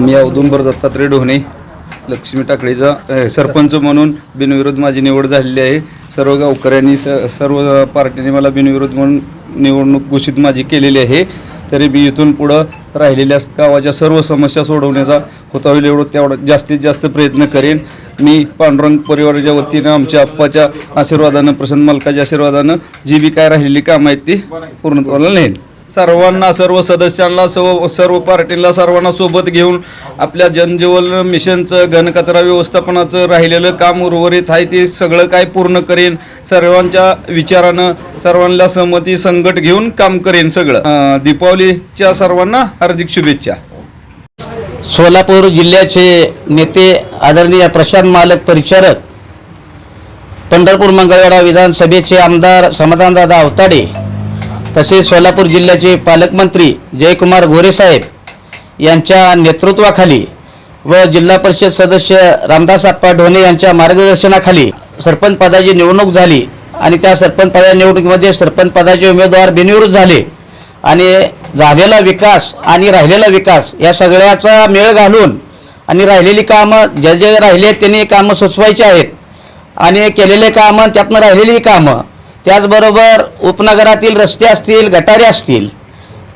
मी औदुंबर दत्तात्रय ढोणे लक्ष्मी टाकळेचा सरपंच म्हणून बिनविरोध माझी निवड झालेली आहे. सर्व गावकऱ्यांनी स सर्व पार्टीने मला बिनविरोध म्हणून निवडणूक घोषित माझी केलेली आहे. तरी मी इथून पुढं राहिलेल्या गावाच्या सर्व समस्या सोडवण्याचा होता होईल एवढं तेवढं जास्तीत जास्त प्रयत्न करेन. मी पांडुरंग परिवाराच्या वतीनं आमच्या आप्पाच्या आशीर्वादानं प्रसन्न मालकाच्या आशीर्वादानं जी बी काय राहिलेली कामं आहेत ती पूर्णत्वाला नेईन. सर्वांना सर्व सदस्यांना सर्व सर्व पार्टीला सर्वांना सोबत घेऊन आपल्या जनजीवन मिशनचं घनकचरा व्यवस्थापनाचं राहिलेलं काम उर्वरित आहे. ते सगळं काय पूर्ण करेन सर्वांच्या विचारानं सर्वांना सहमती संकट घेऊन काम करेन सगळं. दीपावलीच्या सर्वांना हार्दिक शुभेच्छा. सोलापूर जिल्ह्याचे नेते आदरणीय प्रशांत मालक परिचारक पंढरपूर मंगळवेढा विधानसभेचे आमदार समाधानदादा अवताडे तसेच सोलापूर जिल्ह्याचे पालकमंत्री जयकुमार गोरेसाहेब यांच्या नेतृत्वाखाली व जिल्हा परिषद सदस्य रामदास आप्पा ढोणे यांच्या मार्गदर्शनाखाली सरपंच पदाची निवडणूक झाली आणि त्या सरपंच पदा निवडणुकीमध्ये सरपंच पदाचे उमेदवार बिनविरोध झाले आणि झालेला विकास आणि राहिलेला विकास या सगळ्याचा मेळ घालून आणि राहिलेली कामं जे जे राहिले त्यांनी कामं सुचवायची आहेत. आणि केलेले कामं त्यातनं राहिलेली कामं त्याचबरोबर उपनगरातील रस्ते असतील गटारे असतील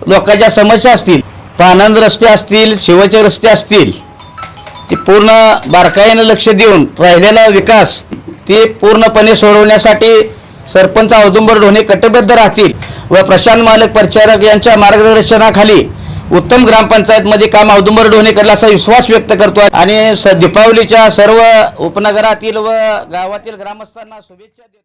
लोकांच्या समस्या असतील पानंद रस्ते असतील शिवचे रस्ते असतील ते पूर्ण बारकाईनं लक्ष देऊन राहिलेला विकास ते पूर्णपणे सोडवण्यासाठी सरपंच औदुंबर ढोणे कटिबद्ध राहतील व प्रशांत मालक परिचारक यांच्या मार्गदर्शनाखाली उत्तम ग्रामपंचायतमध्ये काम औदुंबर ढोणे करेल असा विश्वास व्यक्त करतो आणि स दीपावलीच्या सर्व उपनगरातील व गावातील ग्रामस्थांना शुभेच्छा देतो.